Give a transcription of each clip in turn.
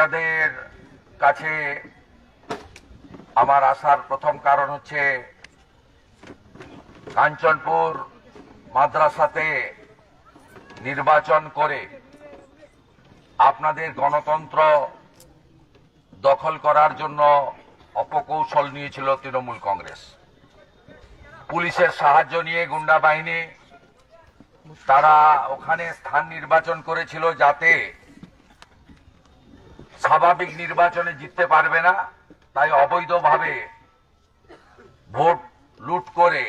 আপনাদের কাছে আমার আসার প্রথম কারণ হচ্ছে কাঞ্চনপুর মাদ্রাসাতে নির্বাচন করে আপনাদের গণতন্ত্র দখল করার জন্য অপকৌশল নিয়েছিল তৃণমূল কংগ্রেস। পুলিশের সাহায্য নিয়ে গুন্ডা বাহিনী, তারা ওখানে স্থান নির্বাচন করেছিল যাতে স্বাভাবিক নির্বাচনে জিততে পারবে না, তাই অবৈধভাবে ভোট লুট করে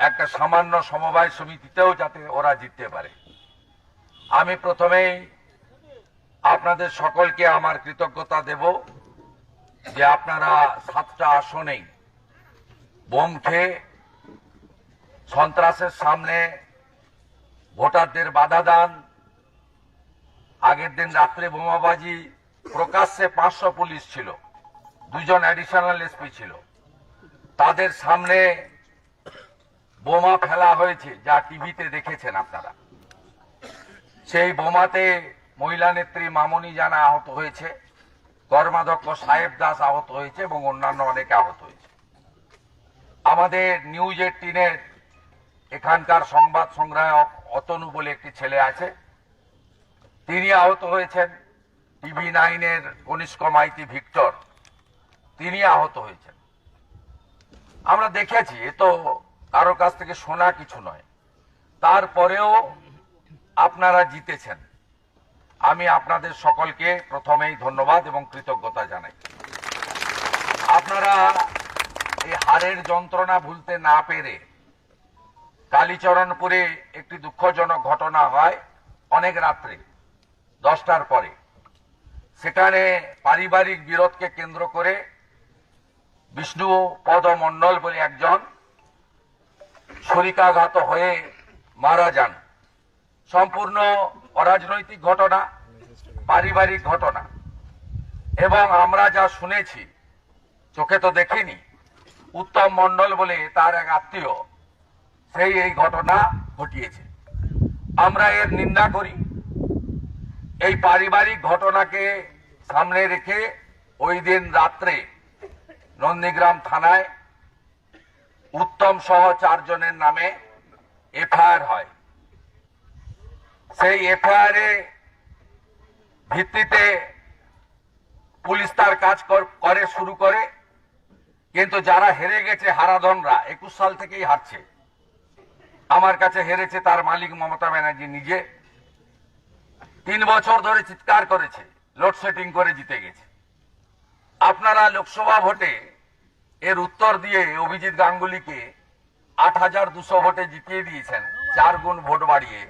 একটা সামান্য সমবায় সমিতিতেও যাতে ওরা জিততে পারে। আমি প্রথমেই আপনাদের সকলকে আমার কৃতজ্ঞতা দেব যে আপনারা সাতটা আসনেই বোম খেয়ে সন্ত্রাসের সামনে ভোটারদের বাধা দান আগের দিন রাত্রে বোমাবাজি প্রকাশ্যে পাঁচশো পুলিশ ছিল। দুজন অ্যাডিশনাল এসপি ছিল। তাদের সামনে বোমা ফেলা হয়েছে, যা টিভিতে দেখেছেন আপনারা। সেই বোমাতে মহিলা নেত্রী মামনি জানা আহত হয়েছে, কর্মাধ্যক্ষ সাহেব দাস আহত হয়েছে এবং অন্যান্য অনেকে আহত হয়েছে। আমাদের নিউজ এইটিনের এখানকার সংবাদ সংগ্রাহক অতনু বলে একটি ছেলে আছে। তিনি আহত হয়েছেন টিভি নাইনের কনিষ্ক মাইতি ভিক্টর। তিনি আহত হয়েছেন। আমরা দেখেছি, এ তো কারও কাছ থেকে শোনা কিছু নয়। তারপরেও আপনারা জিতেছেন। আমি আপনাদের সকলকে প্রথমেই ধন্যবাদ এবং কৃতজ্ঞতা জানাই। আপনারা এই হারের যন্ত্রণা ভুলতে না পেরে কালীচরণপুরে একটি দুঃখজনক ঘটনা হয় অনেক রাত্রে। দশটার পরে। সেখানে পারিবারিক বিরোধকে কেন্দ্র করে বিষ্ণু পদ মণ্ডল বলে একজন ছুরিকাঘাত হয়ে মারা যান। সম্পূর্ণ অরাজনৈতিক ঘটনা, পারিবারিক ঘটনা। এবং আমরা যা শুনেছি, চোখে তো দেখিনি, উত্তম মণ্ডল বলে তার এক আত্মীয় সেই এই ঘটনা ঘটিয়েছে। আমরা এর নিন্দা করি। এই পারিবারিক ঘটনাকে সামনে রেখে ওই দিন রাত্রে নন্দীগ্রাম থানায় উত্তম সহ চারজনের নামে এফআইআর হয়। সেই এফআইআর ভিত্তিতে পুলিশ তার কাজ করে শুরু করে, কিন্তু যারা হেরে গেছে হারাধনরা, একুশ সাল থেকেই হারছে। আমার কাছে হেরেছে তার মালিক মমতা ব্যানার্জি নিজে। তিন বছর ধরে চিৎকার করেছে, লোডশেডিং করে জিতে গেছে। আপনারা লোকসভা ভোটে এর উত্তর দিয়ে অভিজিৎ গাঙ্গুলিকে আট হাজার দুশো ভোটে জিতিয়ে দিয়েছেন, চার গুণ ভোট বাড়িয়ে।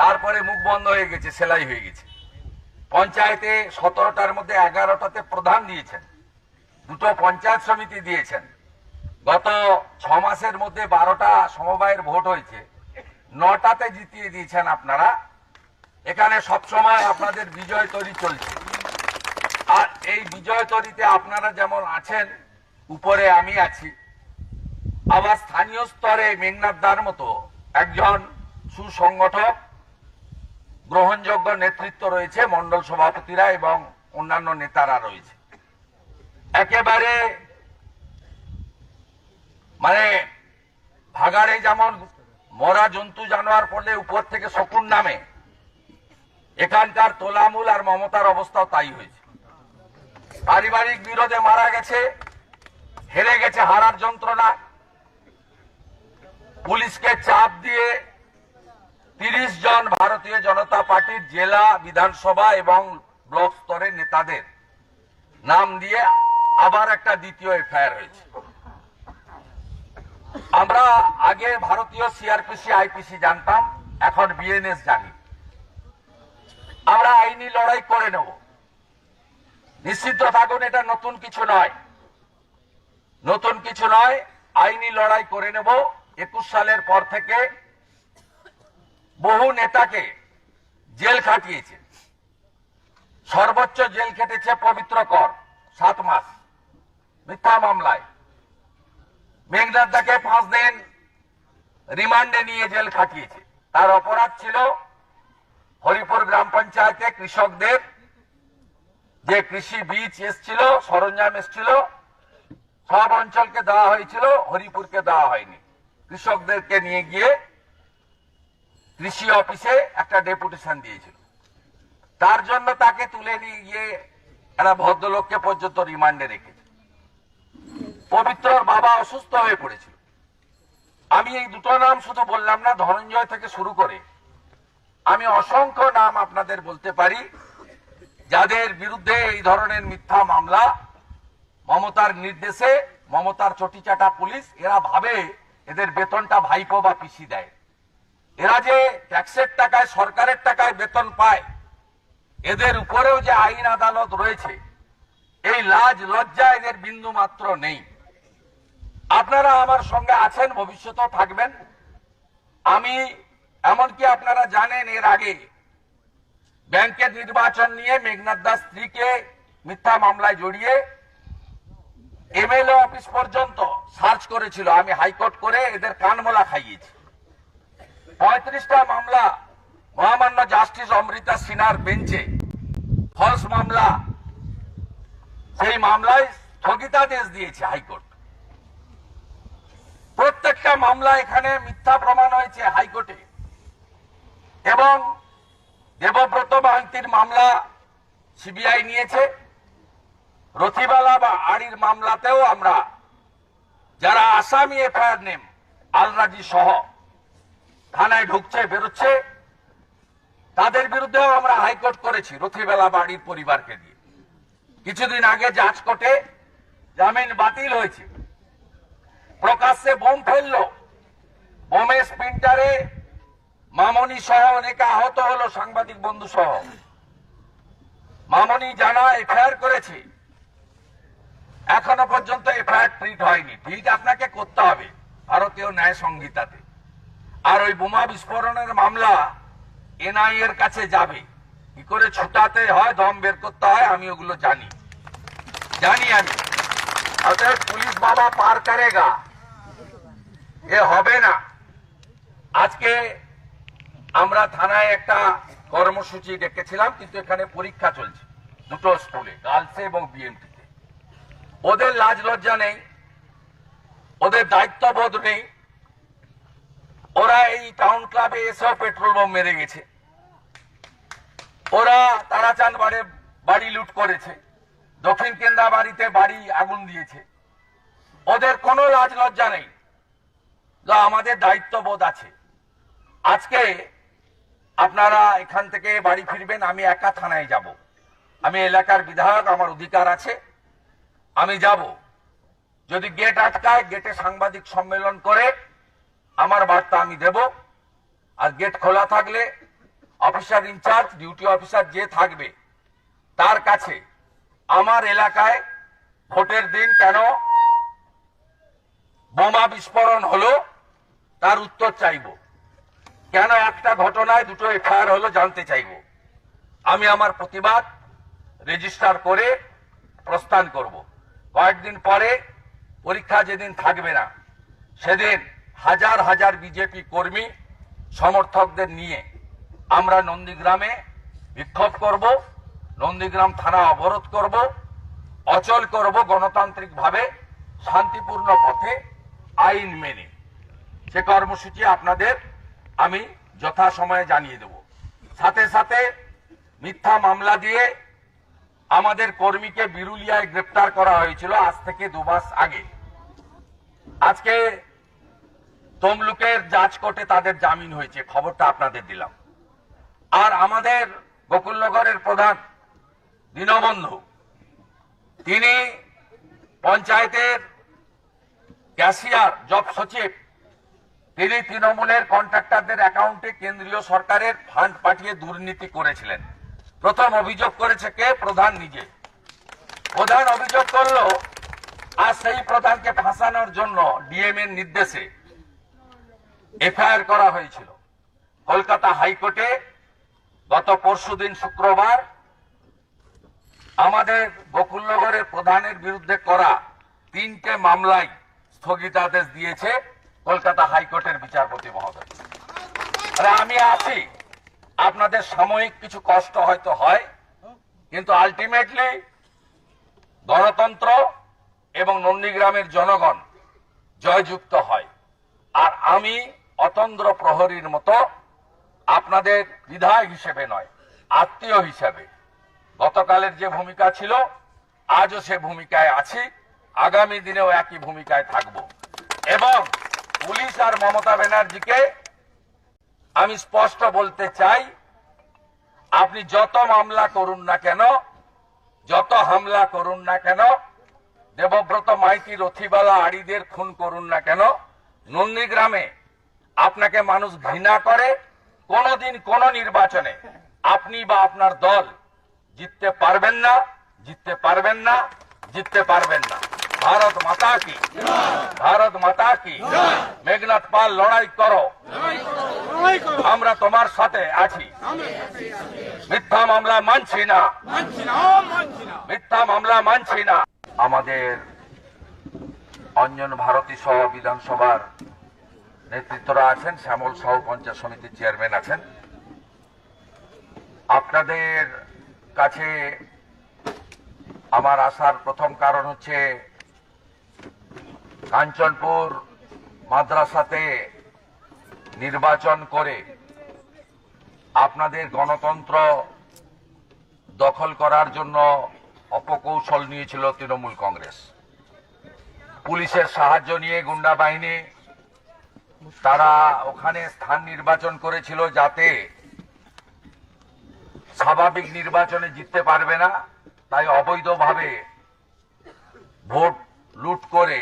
তারপরে মুখ বন্ধ হয়ে গেছে, সেলাই হয়ে গেছে। পঞ্চায়েতে সতেরোটার মধ্যে এগারোটাতে প্রধান দিয়েছেন, দুটো পঞ্চায়েত সমিতি দিয়েছেন। গত ছ মাসের মধ্যে বারোটা সমবায়ের ভোট হয়েছে, নটাতে জিতিয়ে দিয়েছেন আপনারা। এখানে সবসময় আপনাদের বিজয় তৈরি চলছে। আর এই বিজয় তরিতে আপনারা যেমন আছেন, উপরে আমি আছি, আবার স্থানীয় স্তরে মেঘনাথ দার মতো একজন সুসংগঠক, গ্রহণযোগ্য নেতৃত্ব রয়েছে মন্ডল সভাপতিরা এবং অন্যান্য নেতারা রয়েছে। একেবারে মানে ভাগাড়ে যেমন মরা জন্তু জানোয়ার পড়লে উপর থেকে শকুন নামে এখানকার তোলামূল আর মমতার অবস্থাও তাই হয়েছে। পারিবারিক বিরোধে মারা গেছে, হেরে গেছে হারার যন্ত্রণা। পুলিশকে চাপ দিয়ে তিরিশ জন ভারতীয় জনতা পার্টির জেলা, বিধানসভা এবং ব্লক স্তরের নেতাদের নাম দিয়ে আবার একটা দ্বিতীয় এফআইআর হয়েছে। আমরা আগে ভারতীয় সিআরপিসি, আইপিসি জানতাম, এখন বিএনএস জানি। আমরা আইনি লড়াই করে নেব। নিশ্চিত থাকুন, এটা নতুন কিছু নয়। নতুন কিছু নয়, আইনি লড়াই করে নেব। একুশ সালের পর থেকে বহু নেতাকে জেল খাটিয়েছে। সর্বোচ্চ জেল খেটেছে পবিত্র কর, সাত মাস। মিথ্যা মামলায়। মেঘনাথদাকে পাঁচ দিন রিমান্ডে নিয়ে জেল খাটিয়েছে। তার অপরাধ ছিল হরিপুর গ্রাম পঞ্চায়েতে কৃষকদের যে কৃষি বীজ এসছিল, সরঞ্জাম এসছিল, সব অঞ্চলকে দেওয়া হয়েছিল, হরিপুরকে দেওয়া হয়নি। কৃষকদেরকে নিয়ে গিয়ে কৃষি অফিসে একটা ডেপুটেশন দিয়েছিল। তার জন্য তাকে তুলে নিয়ে গিয়ে একটা ভদ্রলোককে পর্যন্ত রিমান্ডে রেখেছে। পবিত্রর বাবা অসুস্থ হয়ে পড়েছিল। আমি এই দুটো নাম শুধু বললাম না, ধনঞ্জয় থেকে শুরু করে আমি অসংখ্য নাম আপনাদের বলতে পারি, যাদের বিরুদ্ধে এই ধরনের মিথ্যা মামলা, মমতার নির্দেশে মমতার চটিচাটা পুলিশ, এরা ভাবে এদের বেতনটা ভাইপো বা পিসি দেয়। এরা যে ট্যাক্সের টাকায়, সরকারের টাকায় বেতন পায়, এদের উপরেও যে আইন আদালত রয়েছে, এই লাজ লজ্জা এদের বিন্দু মাত্র নেই। আপনারা আমার সঙ্গে আছেন, ভবিষ্যতেও থাকবেন। আমি এমনকি আপনারা জানেন এর আগে ব্যাংকের নির্বাচন নিয়ে মেঘনাথ দাস স্ত্রীকে মিথ্যা মামলায় জড়িয়ে এমএলএ অফিস পর্যন্ত সার্চ করেছিল। আমি হাইকোর্ট করে এদের কানমোলা খাইয়েছি। পঁয়ত্রিশটা মামলা, মহামান্য জাস্টিস অমৃতা সিনহার বেঞ্চে। ফলস মামলা, সেই মামলায় স্থগিতাদেশ দিয়েছে হাইকোর্ট। প্রত্যেকটা মামলা এখানে মিথ্যা প্রমাণ হয়েছে হাইকোর্টে। এবং দেবব্রত মাহান্তির মামলা সিবিআই নিয়েছে। রথিবালা বা আড়ির মামলাতেও আমরা, যারা আসামি এফআইআর নেম, আলরাজি সহ থানায় ঢুকছে, বেরোচ্ছে, তাদের বিরুদ্ধেও আমরা হাইকোর্ট করেছি রথিবেলা বাড়ির পরিবারকে দিয়ে কিছুদিন আগে জাজ কোর্টে জামিন বাতিল হয়েছে। প্রকাশ্যে বোম ফেলল। বোমের স্পিন্টারে মামনি সহ অনেকে আহত হলো সাংবাদিক বন্ধু সহ। মামনি জানা, এফআইআর করেছে। এখনও পর্যন্ত এফআইআর ট্রিট হয়নি। ট্রিট আপনাকে করতে হবে। ভারতীয় ন্যায় সংহিতাতে। আর ওই বোমা বিস্ফোরণের মামলা এনআই এর কাছে যাবে। কি করে ছুটাতে হয়, দম বের করতে হয়, আমি ওগুলো জানি। জানি আমি। অতএব পুলিশ বাবা পার করেগা। এ হবে না। আজকে আমরা থানায় একটা কর্মসূচি ডেকেছিলাম কিন্তু এখানে পরীক্ষা চলছে দুটো স্কুলে, গার্লসে এবং বিএমটিতে ওদের লাজ লজ্জা নেই, ওদের দায়িত্ববোধ নেই। ওরা এই টাউন ক্লাবে এসেও পেট্রোল বোম মেরে গেছে। ওরা তারাচাঁদ বাড়ে, বাড়ি লুট করেছে। দক্ষিণ কেন্দ্রা বাড়িতে বাড়ি আগুন দিয়েছে। ওদের কোনো লাজ লজ্জা নেই। আমাদের দায়িত্ববোধ আছে। আজকে আপনারা এখান থেকে বাড়ি ফিরবেন, আমি একা থানায় যাব। আমি এলাকার বিধায়ক, আমার অধিকার আছে। আমি যাব। যদি গেট আটকায় গেটে সাংবাদিক সম্মেলন করে, আমার বার্তা আমি দেব। আর গেট খোলা থাকলে অফিসার ইনচার্জ ডিউটি অফিসার যে থাকবে, তার কাছে আমার এলাকায় ভোটের দিন কেন বোমা বিস্ফোরণ হলো, তার উত্তর চাইব। কেন একটা ঘটনায় দুটো এফআইআর হলো জানতে চাইব? আমি আমার প্রতিবাদ রেজিস্টার করে প্রস্থান করব। কয়েকদিন পরে পরীক্ষা যেদিন থাকবে না, সেদিন হাজার হাজার বিজেপি কর্মী সমর্থকদের নিয়ে আমরা নন্দীগ্রামে বিক্ষোভ করব, নন্দীগ্রাম থানা অবরোধ করব, অচল করব গণতান্ত্রিকভাবে শান্তিপূর্ণ পথে আইন মেনে। সে কর্মসূচি আপনাদের আমি যথাসময়ে জানিয়ে দেব। সাথে সাথে মিথ্যা মামলা দিয়ে আমাদের কর্মীকে বিরুলিয়ায় গ্রেপ্তার করা হয়েছিল আজ থেকে দু মাস আগে। আজকে তমলুকের জাজ কোর্টে তাদের জামিন হয়েছে, খবরটা আপনাদের দিলাম। আর আমাদের গোকুলনগরের প্রধান দীনবন্ধু, তিনি পঞ্চায়েতের ক্যাশিয়ার, জব সচিব তিনি তৃণমূলের কন্ট্রাক্টরদের অ্যাকাউন্টে কেন্দ্রীয় সরকারের ফান্ড পাঠিয়ে দুর্নীতি করেছিলেন। প্রথম অভিযোগ করেছে কে? প্রধান নিজে। প্রধান অভিযোগ করল, আর সেই প্রধানকে ফাঁসানোর জন্য ডিএম এর নির্দেশে এফআইআর করা হয়েছিল। কলকাতা হাইকোর্টে গত পরশুদিন শুক্রবার আমাদের গোকুলনগরের প্রধানের বিরুদ্ধে করা তিনটে মামলায় স্থগিতাদেশ দিয়েছে। কলকাতা হাইকোর্টের বিচারপতি মহোদয়। আমি আছি। আপনাদের সাময়িক কিছু কষ্ট হয়তো হয়, কিন্তু আলটিমেটলি গণতন্ত্র এবং নন্দীগ্রামের জনগণ জয়যুক্ত হয়। আর আমি অতন্দ্র প্রহরীর মতো আপনাদের বিধায়ক হিসেবে নয়, আত্মীয় হিসেবে। গতকালের যে ভূমিকা ছিল, আজও সে ভূমিকায় আছি। আগামী দিনেও একই ভূমিকায় থাকব। এবং আর মমতা ব্যানার্জিকে আমি স্পষ্ট বলতে চাই, আপনি যত মামলা করুন না কেন, যত হামলা করুন না কেন, দেবব্রত মাইতি রথিবালা আড়িদের খুন করুন না কেন, নন্দীগ্রামে আপনাকে মানুষ ঘৃণা করে, কোনোদিন কোন নির্বাচনে আপনি বা আপনার দল জিততে পারবেন না, জিততে পারবেন না, জিততে পারবেন না। ভারত মাতা কি? ভারত মাতা কি? মেঘনাথ পাল, লড়াই করো। আমরা তোমার সাথে আছি। মিথ্যা মামলা মানছি না। মিথ্যা মামলা মানছি না। আমাদের অঞ্জন ভারতী সহ বিধানসভার নেতৃত্বরা আছেন, শ্যামল সহ পঞ্চায়েত সমিতির চেয়ারম্যান আছেন। আপনাদের কাছে আমার আসার প্রথম কারণ হচ্ছে কাঞ্চনপুর মাদ্রাসাতে নির্বাচন করে আপনাদের গণতন্ত্র দখল করার জন্য অপকৌশল নিয়েছিল তৃণমূল কংগ্রেস। পুলিশের সাহায্য নিয়ে গুন্ডা বাহিনী তারা ওখানে স্থান নির্বাচন করেছিল যাতে স্বাভাবিক নির্বাচনে জিততে পারবে না, তাই অবৈধভাবে ভোট লুট করে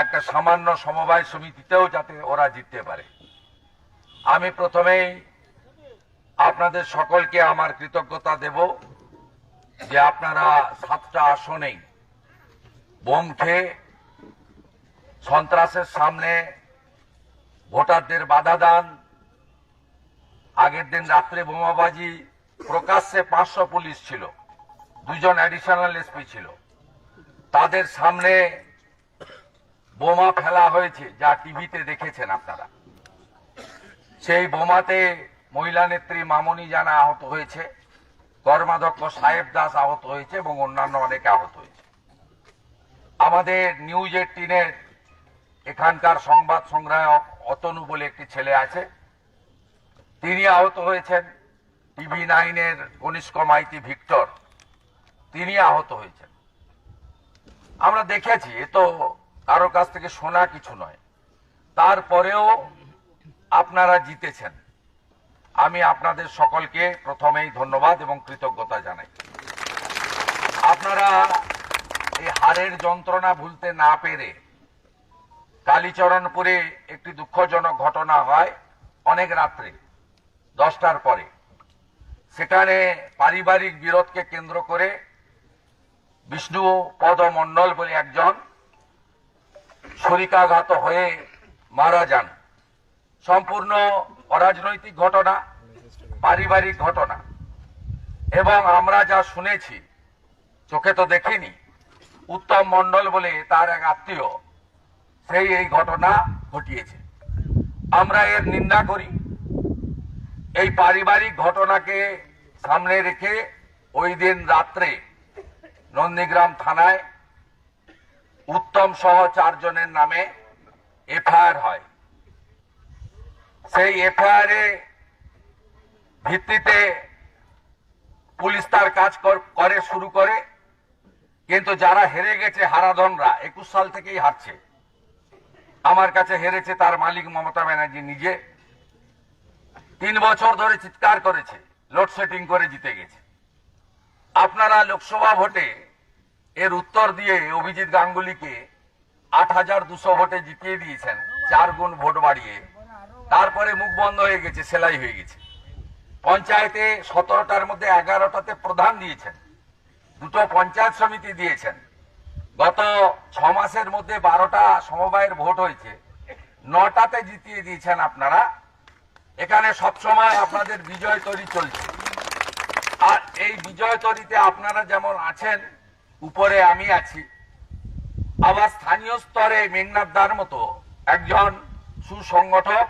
একটা সামান্য সমবায় সমিতিতেও যাতে ওরা জিততে পারে। আমি প্রথমেই আপনাদের সকলকে আমার কৃতজ্ঞতা দেব যে আপনারা সাতটা আসনেই বোম খেয়ে সন্ত্রাসের সামনে ভোটারদের বাধা দান। আগের দিন রাত্রে বোমাবাজি, প্রকাশ্যে পাঁচশো পুলিশ ছিল, দুজন অ্যাডিশনাল এসপি ছিল। তাদের সামনে বোমা ফেলা হয়েছে, যা টিভিতে দেখেছেন আপনারা। সেই বোমাতে মহিলা নেত্রী মামনি জানা আহত হয়েছে, কর্মাধ্যক্ষ সাহেব দাস আহত হয়েছে এবং অন্যান্য অনেকে আহত হয়েছে। আমাদের নিউজ এইটিনের এখানকার সংবাদ সংগ্রাহক অতনু বলে একটি ছেলে আছে। তিনি আহত হয়েছেন, টিভি নাইনের কনিষ্ক মাইতি ভিক্টর। তিনি আহত হয়েছেন। আমরা দেখেছি, এ তো কারও কাছ থেকে শোনা কিছু নয়। তারপরেও আপনারা জিতেছেন। আমি আপনাদের সকলকে প্রথমেই ধন্যবাদ এবং কৃতজ্ঞতা জানাই। আপনারা এই হারের যন্ত্রণা ভুলতে না পেরে কালীচরণপুরে একটি দুঃখজনক ঘটনা হয় অনেক রাত্রে, দশটার পরে। সেখানে পারিবারিক বিরোধকে কেন্দ্র করে বিষ্ণু পদ মণ্ডল বলে একজন ছুরিকাঘাত হয়ে মারা যান। সম্পূর্ণ অরাজনৈতিক ঘটনা, পারিবারিক ঘটনা। এবং আমরা যা শুনেছি, চোখে তো দেখিনি, উত্তম মণ্ডল বলে তার এক আত্মীয় সেই এই ঘটনা ঘটিয়েছে। আমরা এর নিন্দা করি। এই পারিবারিক ঘটনাকে সামনে রেখে ওই দিন রাত্রে নন্দীগ্রাম থানায় উত্তম সহ চারজনের নামে এফআইআর হয়। সেই এফআইআর ভিত্তিতে পুলিশ তার কাজ করে শুরু করে। কিন্তু যারা হেরে গেছে হারাধনরা, একুশ সাল থেকেই হারছে। আমার কাছে হেরেছে তার মালিক মমতা ব্যানার্জি নিজে। তিন বছর ধরে চিৎকার করেছে, লোডশেডিং করে জিতে গেছে। আপনারা লোকসভা ভোটে এর উত্তর দিয়ে অভিজিৎ গাঙ্গুলিকে আট হাজার দুশো ভোটে জিতিয়ে দিয়েছেন, চার গুণ ভোট বাড়িয়ে। তারপরে মুখ বন্ধ হয়ে গেছে, সেলাই হয়ে গেছে। পঞ্চায়েতে সতেরোটার মধ্যে এগারোটাতে প্রধান দিয়েছেন, দুটো পঞ্চায়েত সমিতি দিয়েছেন। গত ছ মাসের মধ্যে বারোটা সমবায়ের ভোট হয়েছে, নটাতে জিতিয়ে দিয়েছেন আপনারা। এখানে সবসময় আপনাদের বিজয় তৈরি চলছে। আর এই বিজয় তরিতে আপনারা যেমন আছেন উপরে আমি আছি। আবার স্থানীয় স্তরে মেঘনাথ দার মতো একজন সুসংগঠক,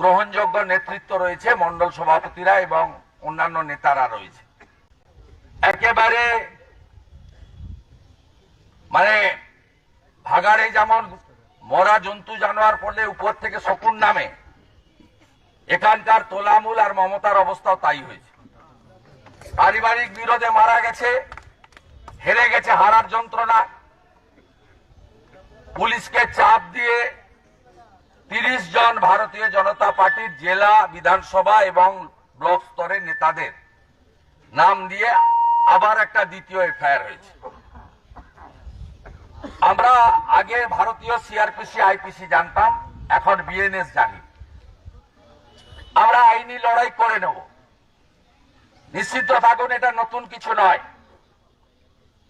গ্রহণযোগ্য নেতৃত্ব রয়েছে মন্ডল সভাপতিরা এবং অন্যান্য নেতারা রয়েছে। একেবারে মানে ভাগাড়ে যেমন মরা জন্তু জানোয়ার পড়লে উপর থেকে শকুন নামে, এখানকার তোলামূল আর মমতার অবস্থাও তাই হয়েছে। পারিবারিক বিরোধে মারা গেছে হেরে গেছে হারার যন্ত্রণা। পুলিশকে চাপ দিয়ে তিরিশ জন ভারতীয় জনতা পার্টির জেলা, বিধানসভা এবং ব্লক স্তরের নেতাদের নাম দিয়ে আবার একটা দ্বিতীয় এফআইআর হয়েছে। আমরা আগে ভারতীয় সিআরপিসি, আইপিসি জানতাম, এখন বিএনএস জানি। আমরা আইনি লড়াই করে নেব। নিশ্চিত থাকুন, এটা নতুন কিছু নয়।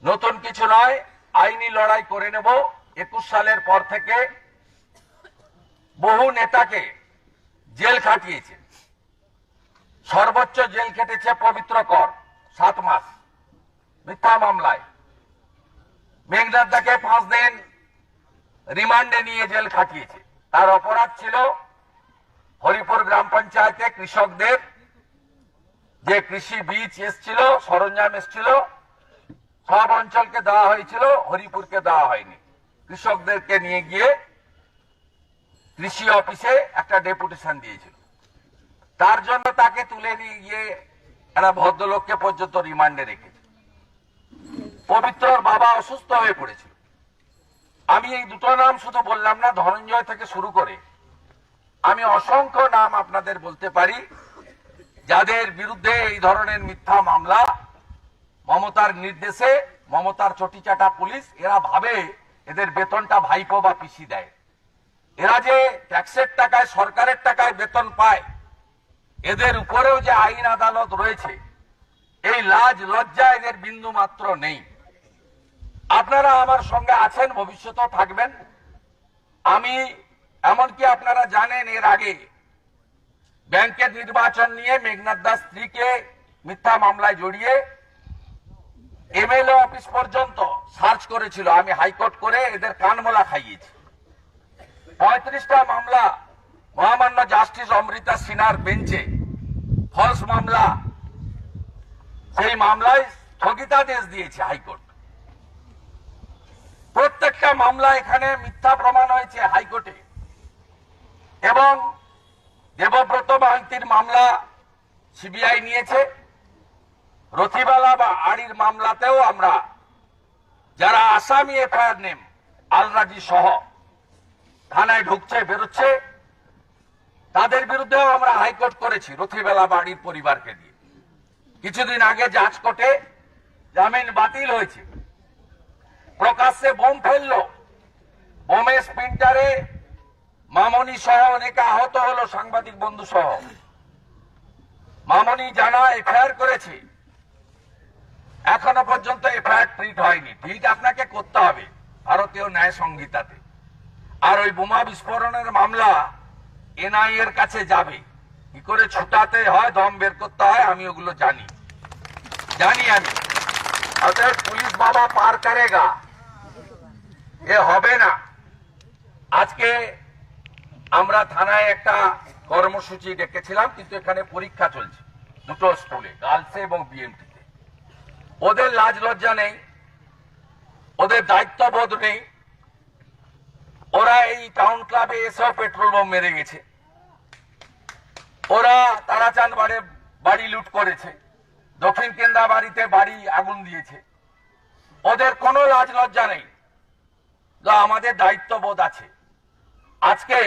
নতুন কিছু নয়, আইনি লড়াই করে নেব। একুশ সালের পর থেকে বহু নেতাকে জেল খাটিয়েছে। সর্বোচ্চ জেল খেটেছে পবিত্র কর, সাত মাস। মিথ্যা মামলায়। মেঘনাথদাকে পাঁচ দিন রিমান্ডে নিয়ে জেল খাটিয়েছে। তার অপরাধ ছিল হরিপুর গ্রাম পঞ্চায়েতে কৃষকদের যে কৃষি বীজ এসছিল, সরঞ্জাম এসছিল সব অঞ্চলকে দেওয়া হয়েছিল, হরিপুরকে দেওয়া হয়নি। কৃষকদেরকে নিয়ে গিয়ে কৃষি অফিসে একটা ডেপুটেশন দিয়েছিল। তার জন্য তাকে তুলে নিয়ে গিয়ে একটা ভদ্রলোককে পর্যন্ত রিমান্ডে রেখেছে। পবিত্রর বাবা অসুস্থ হয়ে পড়েছিল। আমি এই দুটো নাম শুধু বললাম না, ধনঞ্জয় থেকে শুরু করে আমি অসংখ্য নাম আপনাদের বলতে পারি, যাদের বিরুদ্ধে এই ধরনের মিথ্যা মামলা মমতার নির্দেশে মমতার চটিচাটা পুলিশ, এরা ভাবে এদের বেতনটা ভাইপো বা পিসি দেয়। এরা যে ট্যাক্সের টাকায়, সরকারের টাকায় বেতন পায়, এদের উপরেও যে আইন আদালত রয়েছে, এই লাজ লজ্জা এদের বিন্দু মাত্র নেই। আপনারা আমার সঙ্গে আছেন, ভবিষ্যতেও থাকবেন। আমি, এমনকি আপনারা জানেন এর আগে, ব্যাংকের নির্বাচন নিয়ে মেঘনাথ দাস স্ত্রীকে মিথ্যা মামলায় জড়িয়ে এমএলএ অফিস পর্যন্ত সার্চ করেছিল। আমি হাইকোর্ট করে এদের কানমোলা খাইয়েছি। পঁয়ত্রিশটা মামলা, মহামান্য জাস্টিস অমৃতা সিনহার বেঞ্চে। ফলস মামলা। সেই মামলায় স্থগিতাদেশ দিয়েছে হাইকোর্ট। প্রত্যেকটা মামলা এখানে মিথ্যা প্রমাণ হয়েছে হাইকোর্টে। এবং দেবব্রত মাহান্তির মামলা সিবিআই নিয়েছে। রথিবালা বা আড়ির মামলাতেও আমরা যারা আসামি এফআইআর নেম, আলরাজি সহ থানায় ঢুকছে, বেরোচ্ছে, তাদের বিরুদ্ধেও আমরা হাইকোর্ট করেছি রথিবেলা বাড়ির পরিবারকে দিয়ে কিছুদিন আগে জাজ কোর্টে জামিন বাতিল হয়েছে। প্রকাশ্যে বোম ফেলল। বোমের স্পিন্টারে মামনি সহ অনেকে আহত হলো সাংবাদিক বন্ধু সহ। মামনি জানা এফআইআর করেছে। এখনও পর্যন্ত এফআইআর ট্রিট হয়নি। ঠিক আপনাকে করতে হবে। ভারতীয় ন্যায় সংহিতাতে। আর ওই বোমা বিস্ফোরণের মামলা এনআই এর কাছে যাবে। কি করে ছুটাতে হয়, দম বের করতে হয়, আমি ওগুলো জানি। জানি আমি। পুলিশ বাবা পার করেগা। এ হবে না। আজকে আমরা থানায় একটা কর্মসূচি ডেকেছিলাম কিন্তু এখানে পরীক্ষা চলছে। দুটো স্কুলে, গার্লসে এবং বিএমটিতে ওদের লাজ লজ্জা নেই, ওদের দায়িত্ববোধ নেই। ওরা এই টাউন ক্লাবে এসেও পেট্রোল বোম মেরে গেছে। ওরা তারাচাঁদ বাড়ে, বাড়ি লুট করেছে। দক্ষিণ কেন্দ্রা বাড়িতে বাড়ি আগুন দিয়েছে। ওদের কোনো লাজ লজ্জা নেই। আমাদের দায়িত্ববোধ আছে। আজকে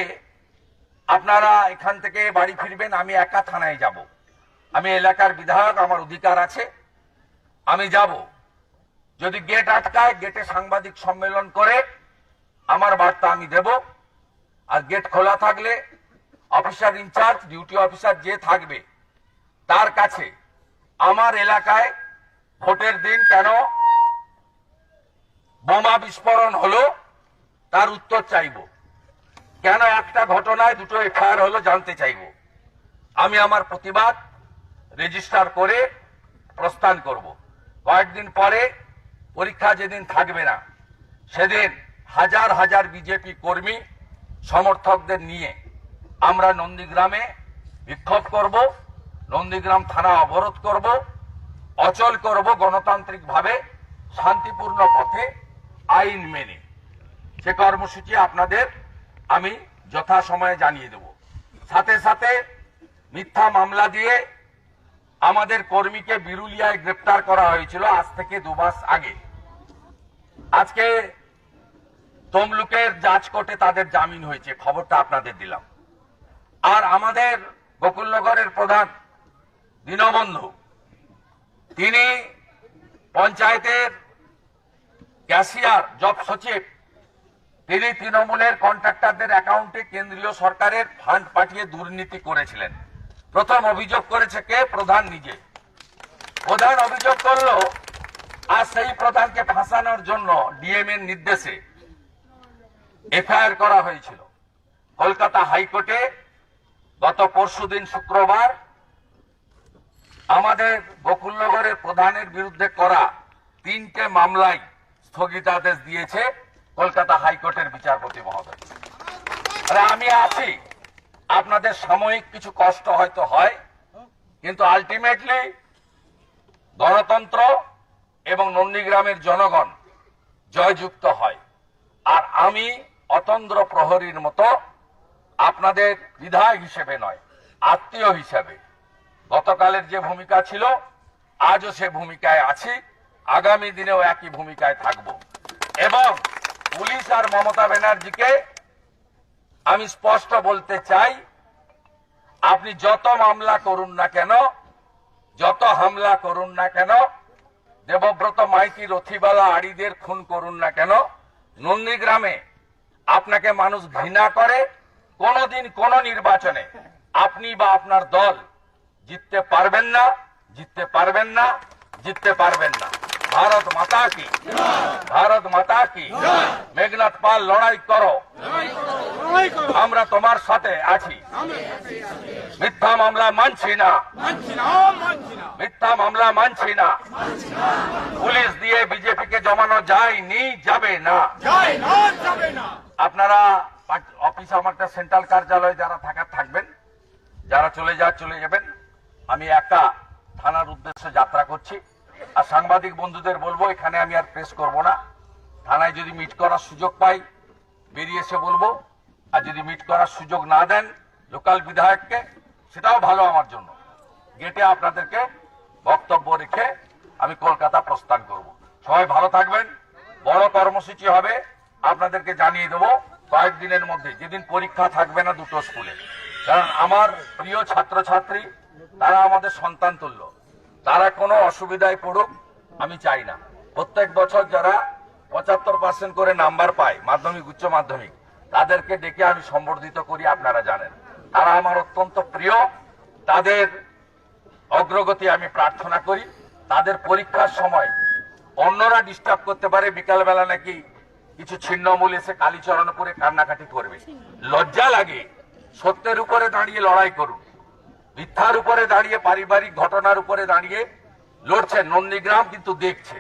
আপনারা এখান থেকে বাড়ি ফিরবেন, আমি একা থানায় যাব। আমি এলাকার বিধায়ক, আমার অধিকার আছে। আমি যাব। যদি গেট আটকায় গেটে সাংবাদিক সম্মেলন করে, আমার বার্তা আমি দেব। আর গেট খোলা থাকলে অফিসার ইনচার্জ ডিউটি অফিসার যে থাকবে, তার কাছে আমার এলাকায় ভোটের দিন কেন বোমা বিস্ফোরণ হলো, তার উত্তর চাইব। কেন একটা ঘটনায় দুটো এফআইআর হলো জানতে চাইব। আমি আমার প্রতিবাদ রেজিস্টার করে প্রস্থান করব। কয়েকদিন পরে পরীক্ষা যেদিন থাকবে না, সেদিন হাজার হাজার বিজেপি কর্মী সমর্থকদের নিয়ে আমরা নন্দীগ্রামে বিক্ষোভ করব, নন্দীগ্রাম থানা অবরোধ করব, অচল করব গণতান্ত্রিক ভাবে শান্তিপূর্ণ পথে আইন মেনে। সে কর্মসূচি আপনাদের আমি যথাসময়ে জানিয়ে দেব। সাথে সাথে মিথ্যা মামলা দিয়ে আমাদের কর্মীকে বিরুলিয়ায় গ্রেপ্তার করা হয়েছিল আজ থেকে দু মাস আগে। আজকে তমলুকের জাজ কোর্টে তাদের জামিন হয়েছে, খবরটা আপনাদের দিলাম। আর আমাদের গোকুলনগরের প্রধান দীনবন্ধু, তিনি পঞ্চায়েতের ক্যাশিয়ার, জব সচিব, তিনি তৃণমূলের কন্ট্রাক্টরদের অ্যাকাউন্টে কেন্দ্রীয় সরকারের ফান্ড পাঠিয়ে দুর্নীতি করেছিলেন। প্রথম অভিযোগ করেছে কে? প্রধান নিজে। প্রধান অভিযোগ করল, আর সেই প্রধানকে ফাঁসানোর জন্য ডিএম এর নির্দেশে এফআইআর করা হয়েছিল। কলকাতা হাইকোর্টে গত পরশুদিন শুক্রবার আমাদের গোকুলনগরের প্রধানের বিরুদ্ধে করা তিনটে মামলায় স্থগিতাদেশ দিয়েছে কলকাতা হাইকোর্টের বিচারপতি মহোদয়। আমি আছি। আপনাদের সাময়িক কিছু কষ্ট হয়তো হয়, কিন্তু আলটিমেটলি গণতন্ত্র এবং নন্দীগ্রামের জনগণ জয়যুক্ত হয়। আর আমি অতন্দ্র প্রহরীর মতো আপনাদের বিধায়ক হিসেবে নয়, আত্মীয় হিসেবে। গতকালের যে ভূমিকা ছিল, আজও সে ভূমিকায় আছি, আগামী দিনেও একই ভূমিকায় থাকব। এবং পুলিশ আর মমতা ব্যানার্জিকে আমি স্পষ্ট বলতে চাই, আপনি যত মামলা করুন না কেন, যত হামলা করুন না কেন, দেবব্রত মাইতি রথিবালা আড়িদের খুন করুন না কেন, নন্দীগ্রামে আপনাকে মানুষ ঘৃণা করে, কোনোদিন কোন নির্বাচনে আপনি বা আপনার দল জিততে পারবেন না, জিততে পারবেন না, জিততে পারবেন না। ভারত মাতা কি ভারত মাতা কি মেঘনাথ পাল লড়াই করো আমরা তোমার সাথে আছি। মিথ্যা মামলা মানছি না। মিথ্যা মামলা মানছি না। পুলিশ দিয়ে বিজেপিকে জমানো যায়নি, যাবে না। আপনারা অফিস আমারটা সেন্ট্রাল কার্যালয়ে যারা থাকার থাকবেন, যারা চলে যা চলে যাবেন, আমি একা থানার উদ্দেশ্যে যাত্রা করছি। আর সাংবাদিক বন্ধুদের বলব, এখানে আমি আর প্রেস করব না। থানায় যদি মিট করার সুযোগ পাই, বেরিয়ে এসে বলব। আর যদি মিট করার সুযোগ না দেন লোকাল বিধায়ককে, সেটাও ভালো আমার জন্য। গেটে আপনাদেরকে বক্তব্য রেখে আমি কলকাতা প্রস্থান করব। সবাই ভালো থাকবেন। বড় কর্মসূচি হবে, আপনাদেরকে জানিয়ে দেবো কয়েকদিনের মধ্যে। যেদিন পরীক্ষা থাকবে না দুটো স্কুলে। কারণ আমার প্রিয় ছাত্রছাত্রী, তারা আমাদের সন্তান তুল্য। তারা কোনো অসুবিধায় পড়ুক, আমি চাই না। প্রত্যেক বছর যারা পঁচাত্তর পার্সেন্ট করে নাম্বার পায়, মাধ্যমিক, উচ্চ মাধ্যমিক, তাদেরকে ডেকে আমি সম্বর্ধিত করি, আপনারা জানেন। তারা আমার অত্যন্ত প্রিয়। তাদের অগ্রগতি আমি প্রার্থনা করি। তাদের পরীক্ষার সময় অন্যরা ডিস্টার্ব করতে পারে, বিকালবেলা নাকি কিছু ছিন্নমূল এসে কালীচরণ করে কান্নাকাটি করবে। লজ্জা লাগে, সত্যের উপরে দাঁড়িয়ে লড়াই করুন। মিথ্যার উপরে দাঁড়িয়ে পারিবারিক ঘটনার উপরে দাঁড়িয়ে লড়ছে নন্দীগ্রাম কিন্তু দেখছে।